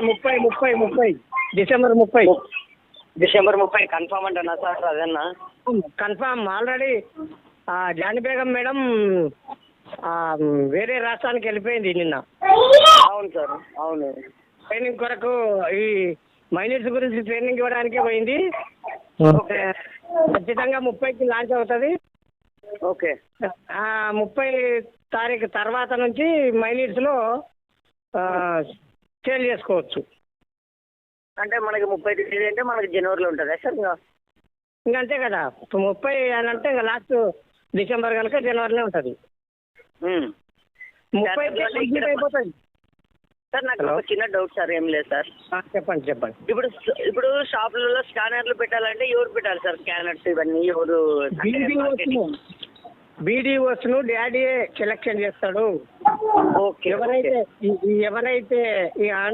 ముప్పై ముప్పై ముప్పై ముప్పై. డిసెంబర్ ముప్పై. డిసెంబర్ ముప్పై కన్ఫర్మ్ అంటనా సార్ అదన్నా? Confirm already Jani Begum madam ఆ, వేరే రాష్ట్రానికి వెళ్ళిపోయింది నిన్న. అవును సార్ అవును. ట్రైనింగ్ కొరకు ఈ మైనర్స్ గురించి ట్రైనింగ్ ఇవ్వడానికే పోయింది. ఖచ్చితంగా ముప్పైకి లాంచ్ అవుతుంది. ఓకే. ఆ, ముప్పై తారీఖు తర్వాత నుంచి మైనర్స్లో సేల్ చేసుకోవచ్చు. అంటే మనకి ముప్పై తేదీ అంటే మనకి జనవరిలో ఉంటుందా సార్ ఇంకా? ఇంకా అంతే కదా. ఇప్పుడు ముప్పై అని అంటే ఇంకా లాస్ట్ డిసెంబర్ కనుక జనవరిలో ఉంటుంది. ముప్పై కంప్లీట్ అయిపోతుంది. సార్ నాకు. ఒక చిన్న డౌట్ సార్ ఏం లేదు సార్. చెప్పండి చెప్పండి. ఇప్పుడు ఇప్పుడు షాపులలో స్కానర్లు పెట్టాలంటే ఎవరు పెట్టాలి సార్? స్కానర్స్ ఇవన్నీ ఎవరు బీడీఓస్ను బీడీఓస్ను డాడీ సెలెక్షన్ చేస్తాడు. ఎవరైతే ఎవరైతే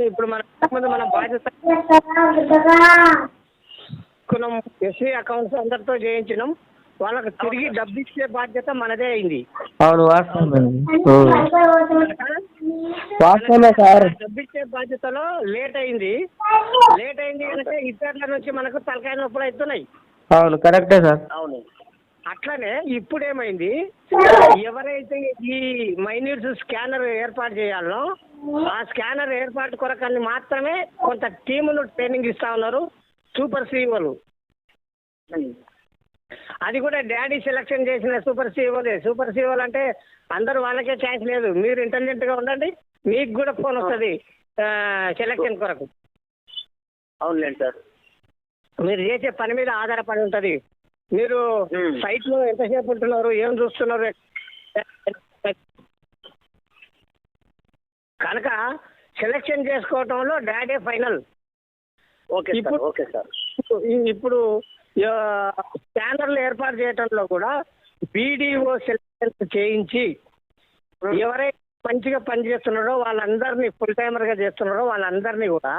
ఇప్పుడు మన ముందు మనం బాధ్యత ఎస్సీ అకౌంట్స్ అందరితో చేయించినాం. వాళ్ళకి తిరిగి డబ్బు ఇచ్చే బాధ్యత మనదే అయింది. అవును వాస్తవమే. వాస్తవమే సార్. డబ్బు ఇచ్చే బాధ్యతలో లేట్ అయింది. లేట్ అయింది కనుక ఇతరుల నుంచి మనకు తలకాయ నొప్పులు అవుతున్నాయి. అవును కరెక్టే సార్. అవును. అట్లనే ఇప్పుడు ఏమైంది ఎవరైతే ఈ మైన్యూట్స్ స్కానర్ ఏర్పాటు చేయాలో ఆ స్కానర్ ఏర్పాటు కొరకని మాత్రమే కొంత టీమును ట్రైనింగ్ ఇస్తా ఉన్నారు సూపర్ సీఓలు. అది కూడా డాడీ సెలెక్షన్ చేసిన సూపర్ సీఓలే. సూపర్ సీఓలు అంటే అందరూ వాళ్ళకే ఛాన్స్ లేదు. మీరు ఇంటెలిజెంట్గా ఉండండి మీకు కూడా ఫోన్ వస్తుంది సెలెక్షన్ కొరకు. అవునులేండి సార్. మీరు చేసే పని మీద ఆధారపడి ఉంటుంది. మీరు. సైట్లో ఎంతసేపు ఉంటున్నారు? ఏం చూస్తున్నారు? కనుక సెలెక్షన్ చేసుకోవటంలో డాడీ ఫైనల్ ఓకే సార్ ఇప్పుడు- ఓకే సార్. ఇప్పుడు స్కానర్లు ఏర్పాటు చేయటంలో కూడా బీడీఓ సెలెక్షన్ చేయించి ఎవరైతే మంచిగా పనిచేస్తున్నారో వాళ్ళందరినీ ఫుల్ టైమర్గా చేస్తున్నారో వాళ్ళందరినీ కూడా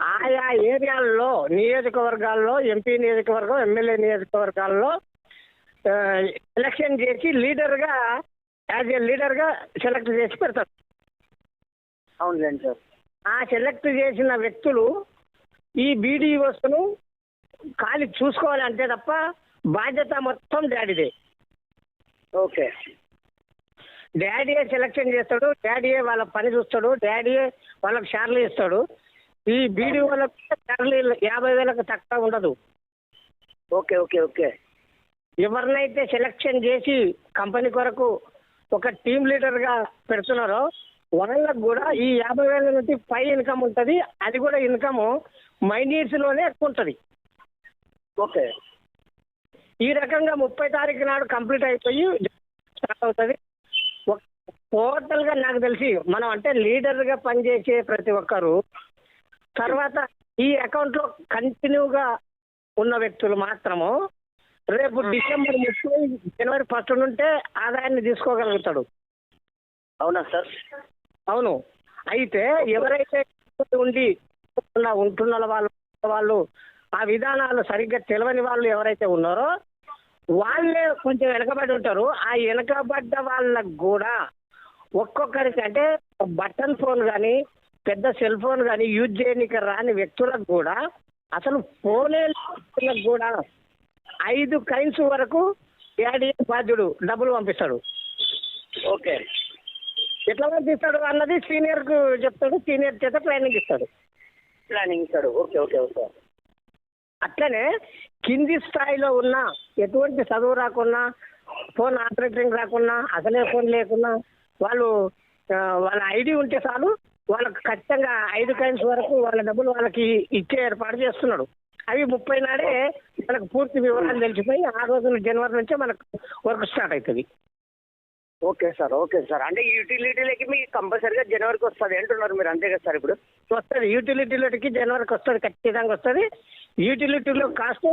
ఆయా ఏరియాల్లో నియోజకవర్గాల్లో ఎంపీ నియోజకవర్గం ఎమ్మెల్యే నియోజకవర్గాల్లో ఎలక్షన్ చేసి లీడర్గా యాజ్ ఏ లీడర్గా సెలెక్ట్ చేసి పెడతారు. అవునులేండి సార్. ఆ సెలెక్ట్ చేసిన వ్యక్తులు ఈ బీడీఓస్ను ఖాళీ చూసుకోవాలి అంతే తప్ప బాధ్యత మొత్తం డాడీదే. ఓకే. డాడీయే సెలెక్షన్ చేస్తాడు డాడీయే వాళ్ళ పని చూస్తాడు డాడీయే వాళ్ళకి షార్లు ఇస్తాడు. ఈ బీడీ వాళ్ళకి ధరలు యాభై వేలకు తక్కువ ఉండదు. Okay okay okay. ఎవరినైతే సెలక్షన్ చేసి కంపెనీ కొరకు ఒక టీమ్ లీడర్గా పెడుతున్నారో వాళ్ళకు కూడా ఈ యాభై వేల నుంచి పై ఇన్కమ్ ఉంటుంది. అది కూడా ఇన్కమ్ మైనీట్స్లోనే ఎక్కువ ఉంటుంది. ఓకే. ఈ రకంగా ముప్పై తారీఖు నాడు కంప్లీట్ అయిపోయి స్టార్ట్ అవుతుంది. టోటల్గా నాకు తెలిసి మనం అంటే లీడర్గా పనిచేసే ప్రతి ఒక్కరు తర్వాత ఈ అకౌంట్లో కంటిన్యూగా ఉన్న వ్యక్తులు మాత్రము రేపు డిసెంబర్ ముప్పై జనవరి ఫస్ట్ నుంటే ఆదాయాన్ని తీసుకోగలుగుతాడు. అవునా సార్? అవును. అయితే ఎవరైతే ఉండి ఉంటున్న- ఉంటున్న వాళ్ళు వాళ్ళు ఆ విధానాలు సరిగ్గా తెలియని వాళ్ళు ఎవరైతే ఉన్నారో వాళ్ళే కొంచెం వెనకబడి ఉంటారు. ఆ వెనకబడ్డ వాళ్ళకు కూడా ఒక్కొక్కరికి అంటే బటన్ ఫోన్ కానీ పెద్ద సెల్ ఫోన్ కానీ యూజ్ చేయడానికి రాని వ్యక్తులకు కూడా అసలు ఫోనే వ్యక్తులకు కూడా ఐదు కైన్స్ వరకు డాడీ బాధ్యుడు డబ్బులు పంపిస్తాడు. ఓకే. ఎట్లా పంపిస్తాడు అన్నది సీనియర్కు చెప్తాడు సీనియర్ చేత ట్రైనింగ్ ఇస్తాడు. ప్లానింగ్ ఇస్తాడు. Okay okay okay. అట్లనే కింది స్థాయిలో ఉన్న ఎటువంటి చదువు రాకున్నా ఫోన్ ఆపరేటింగ్ రాకున్నా అసలే ఫోన్ లేకున్నా వాళ్ళు వాళ్ళ ఐడి ఉంటే చాలు వాళ్ళకి ఖచ్చితంగా ఐదు కైన్స్ వరకు వాళ్ళ డబ్బులు వాళ్ళకి ఇచ్చే ఏర్పాటు చేస్తున్నాడు. అవి ముప్పై నాడే మనకు పూర్తి వివరాలు తెలిసిపోయి ఆ రోజున జనవరి నుంచే మనకు వర్క్ స్టార్ట్ అవుతుంది ఓకే సార్ ఓకే సార్. అంటే యూటిలిటీలకి మీకు కంపల్సరీగా జనవరికి వస్తుంది అంటున్నారు మీరు అంతే కదా సార్ ఇప్పుడు? వస్తుంది. యూటిలిటీలకి జనవరికి వస్తుంది ఖచ్చితంగా వస్తుంది. యూటిలిటీలో కాస్ట్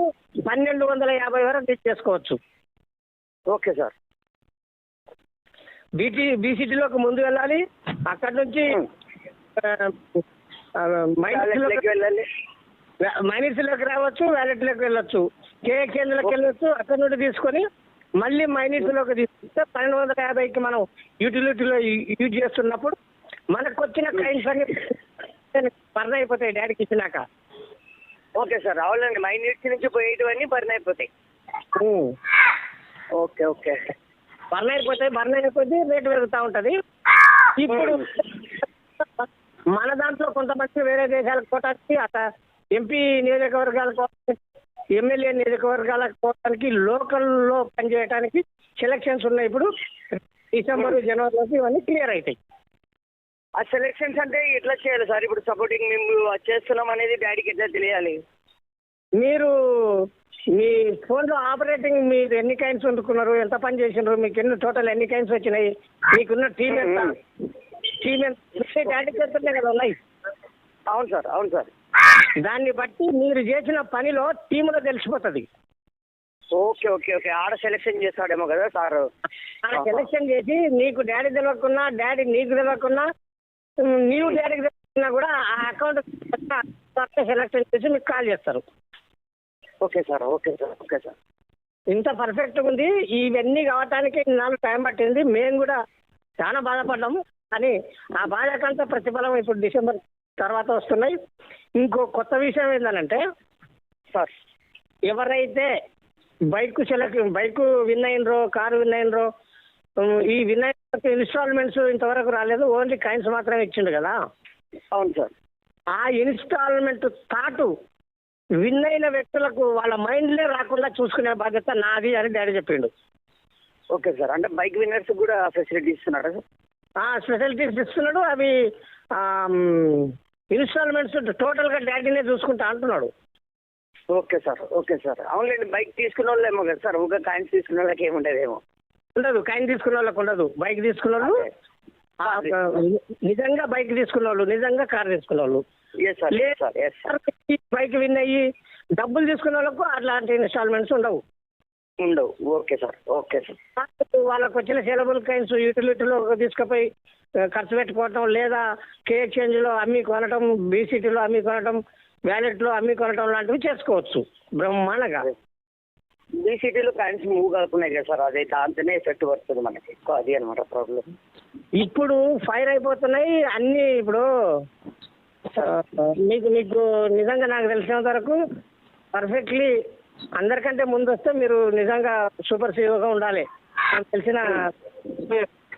పన్నెండు వందల యాభై వరకు చేసుకోవచ్చు. Okay sir. బీటీ బీసీటీలోకి ముందు వెళ్ళాలి. అక్కడ నుంచి మైనస్లోకి వెళ్ళాలి. మైనస్లోకి రావచ్చు వ్యాలెట్లోకి వెళ్ళొచ్చు. కేఎక్స్ఎన్లోకి వెళ్ళొచ్చు అక్కడ నుండి తీసుకొని మళ్ళీ మైనస్లోకి తీసుకుంటే పన్నెండు వందల యాభైకి మనం యూటిలిటీలో యూజ్ చేస్తున్నప్పుడు మనకు వచ్చిన కైన్స్ అన్ని బర్న్ అయిపోతాయి డాడీకి ఇచ్చినాక. ఓకే సార్ అవునండి మై నీడ్స్ నుంచి పోయేటివన్నీ బర్న్ అయిపోతాయి. Okay okay. బర్న్ అయిపోతాయి బర్న్ అయిపోతే రేటు పెరుగుతూ ఉంటది. ఇప్పుడు మన దాంట్లో కొంతమంది వేరే దేశాలకు పోవటానికి అత ఎంపీ నియోజకవర్గాలకు ఎమ్మెల్యే నియోజకవర్గాలకు పోవడానికి లోకల్లో పనిచేయడానికి సెలక్షన్స్ ఉన్నాయి. ఇప్పుడు డిసెంబర్ జనవరిలోకి ఇవన్నీ క్లియర్ అవుతాయి ఆ సెలెక్షన్స్ అంటే ఎట్లా చేయాలి సార్? ఇప్పుడు సపోర్టింగ్ మేము చేస్తున్నాం అనేది డాడీకి ఎట్లా తెలియాలి? మీరు మీ ఫోన్లో ఆపరేటింగ్ మీరు ఎన్ని కైన్స్ వండుకున్నారు ఎంత పని చేసినారు? మీకు ఎన్ని టోటల్ ఎన్ని కైన్స్ వచ్చినాయి? మీకున్న టీం ఎంత? డాడీ చేస్తుంటే కదా అవును సార్ అవును సార్. దాన్ని బట్టి మీరు చేసిన పనిలో టీములో తెలిసిపోతుంది. Okay okay okay. ఆడ సెలెక్షన్ చేస్తాడేమో కదా సార్. సెలెక్షన్ చేసి నీకు డాడీ తెలియకున్నా డాడీ నీకు తెలియకున్నా నీవు డాడీకి తెలియకున్నా కూడా ఆ అకౌంట్ సెలెక్షన్ చేసి మీకు కాల్ చేస్తారు. Okay sir okay sir okay sir. ఇంత పర్ఫెక్ట్గా ఉంది. ఇవన్నీ కావటానికి నాలుగు టైం పట్టింది. మేము కూడా చాలా బాధపడ్డాము. కానీ ఆ బాధకంతా ప్రతిఫలం ఇప్పుడు డిసెంబర్ తర్వాత వస్తున్నాయి. ఇంకో కొత్త విషయం ఏంటంటే సార్ ఎవరైతే బైక్ సెలెక్ట్ బైక్ విన్ అయినరో కారు విన్ అయినరో ఈ విన్ అయిన ఇన్స్టాల్మెంట్స్ ఇంతవరకు రాలేదు. ఓన్లీ కాయిన్స్ మాత్రమే ఇచ్చిండు కదా. అవును సార్. ఆ ఇన్స్టాల్మెంట్ థాటు విన్ అయిన వ్యక్తులకు వాళ్ళ మైండ్లే రాకుండా చూసుకునే బాధ్యత నాది అని డాడీ చెప్పిండు. Okay sir. అంటే బైక్ విన్నర్స్ కూడా ఫెసిలిటీ ఇస్తున్నారా సార్? స్పెషాలిటీస్ ఇస్తున్నాడు అవి ఇన్స్టాల్మెంట్స్ టోటల్గా డాడీనే చూసుకుంటా అంటున్నాడు. Okay sir okay sir. అవునులేండి బైక్ తీసుకున్న వాళ్ళేమో కదా సార్ ఒక కాయిన్స్ తీసుకున్న వాళ్ళకి ఏమి ఉండదేమో ఉండదు కాయిన్ తీసుకున్న వాళ్ళకి ఉండదు. బైక్ తీసుకున్న వాళ్ళు నిజంగా బైక్ తీసుకున్న వాళ్ళు నిజంగా కార్ తీసుకున్న వాళ్ళు yes sir yes sir yes sir bike win అయ్యి డబ్బులు తీసుకున్న వాళ్ళకు అట్లాంటి ఇన్స్టాల్మెంట్స్ ఉండవు. ఉండవు. Okay sir. Okay sir. వాళ్ళకు వచ్చిన సెలబుల్ కైన్స్ యూటిలిటీలో తీసుకుపోయి ఖర్చు పెట్టుకోవటం లేదా కే ఎక్స్చేంజ్లో అమ్మి కొనటం బీసీటీలో అమ్మి కొనటం వ్యాలెట్లో అమ్మి కొనటం లాంటివి చేసుకోవచ్చు బ్రహ్మాండంగా. ఈ సిటీలో కాయిన్స్ మూవ్ కాకున్నాయి కదా సార్ అదే దాంతోనే ఎఫెక్ట్ పడుతుంది మనకి. ఎక్కువ అది అనమాట ప్రాబ్లం ఇప్పుడు ఫైర్ అయిపోతున్నాయి అన్నీ ఇప్పుడు మీకు మీకు నిజంగా నాకు తెలిసినంత వరకు పర్ఫెక్ట్లీ అందరికంటే ముందు వస్తే మీరు నిజంగా సూపర్ సీరోగా ఉండాలి. నాకు తెలిసిన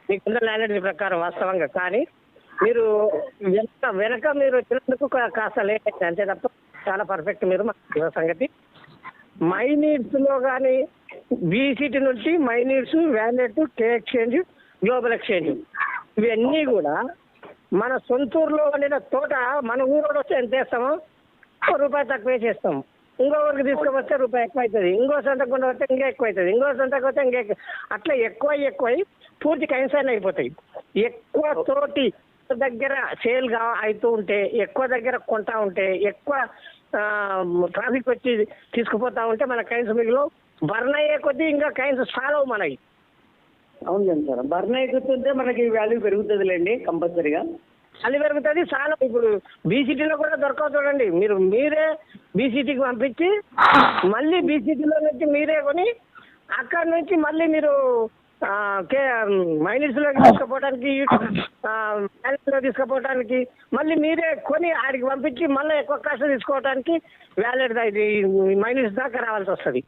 మీకున్న నాలెడ్జ్ ప్రకారం వాస్తవంగా. కానీ మీరు వెనక వెనక మీరు వచ్చినందుకు కాస్త లేట్ అయింది. అంతే తప్ప చాలా పర్ఫెక్ట్ మీరు మా సంగతి. మై నీడ్స్లో కానీ బీసీటీ నుంచి my needs wallet K exchange global exchange ఇవన్నీ కూడా మన సొంతూరులో వండిన తోట మన ఊరోడు వస్తే ఎంత వేస్తామో ఒక రూపాయి తక్కువ చేస్తాం ఇంకో ఊరికి తీసుకువస్తే రూపాయి ఎక్కువ అవుతుంది ఇంకో సంతకు కొండ వస్తే ఇంకా ఎక్కువ అవుతుంది ఇంకో సంతకు వస్తే ఇంకా ఎక్కువ అట్లా ఎక్కువ ఎక్కువ పూర్తి కన్సర్న్ అయిపోతాయి. ఎక్కువ తోటి దగ్గర సేల్గా అవుతూ ఉంటే ఎక్కువ దగ్గర కొంటా ఉంటే ఎక్కువ ట్రాఫిక్ వచ్చి తీసుకుపోతా ఉంటే మన కైన్స్ మిగిలి బర్న్ అయ్యే కొద్దీ ఇంకా కైన్స్ ఫాలో మనకి అవునులేండి సార్. బర్న్ ఉంటే మనకి వాల్యూ పెరుగుతుందిలేండి కంపల్సరీగా. అది పెరుగుతుంది చాలా ఇప్పుడు బీసీటీలో కూడా దొరకవు చూడండి. మీరు మీరే బీసీటీకి పంపించి మళ్ళీ బీసీటీలో నుంచి మీరే కొని అక్కడ నుంచి మళ్ళీ మీరు కే మైనస్లోకి తీసుకుపోవడానికి వ్యాలెట్లో తీసుకుపోవడానికి మళ్ళీ మీరే కొని ఆడికి పంపించి మళ్ళీ ఎక్కువ కాస్ట్ తీసుకోవడానికి వ్యాలెట్ ఇది మైనస్ దాకా రావాల్సి వస్తుంది.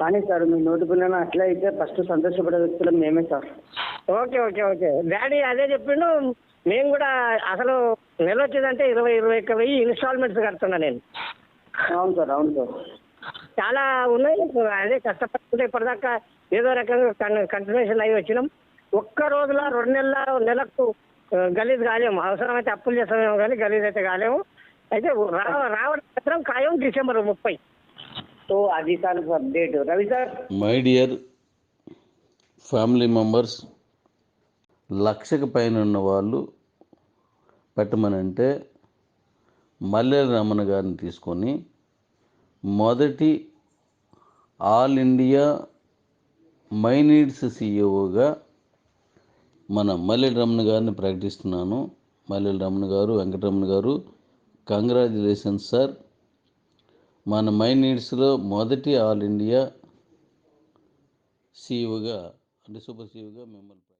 కానీ సార్ మీ నోటి పిల్లలు అట్లా అయితే ఫస్ట్ సంతోషపడే వ్యక్తులు మేమే sir. Okay okay okay. Daddy అదే చెప్పిండు మేము కూడా అసలు నెల వచ్చేదంటే ఇరవై ఇరవై ఒక్క వెయ్యి ఇన్స్టాల్మెంట్స్ కడుతున్నా నేను. అవును సార్ అవును సార్. చాలా ఉన్నాయి. అదే కష్టపడుతుంటే ఇప్పటిదాకా ఏదో రకంగా కంటిన్యూషన్ అయ్యి వచ్చినాం. ఒక్క రోజుల రెండు నెలల నెలకు గలీజ్ కాలేము. అవసరమైతే అప్పులు చేస్తామేమో కానీ గలీజ్ అయితే కాలేము. అయితే రావ రావడం మాత్రం ఖాయం డిసెంబర్ ముప్పై. సో అది sir update. Ravi sir. My dear family members లక్షకు పైన ఉన్న వాళ్ళు పెట్టమనంటే మల్లెల రమణ గారిని తీసుకొని మొదటి ఆల్ ఇండియా మై నీడ్స్ సీఈఓగా మన మల్లెల రమణ గారిని ప్రకటిస్తున్నాను. మల్లెల రమణ గారు వెంకటరమణ గారు కంగ్రాచులేషన్స్ సార్. మన మై నీడ్స్లో మొదటి ఆల్ ఇండియా సీఈఓగా అంటే సూపర్ సీఈఓగా మిమ్మల్ని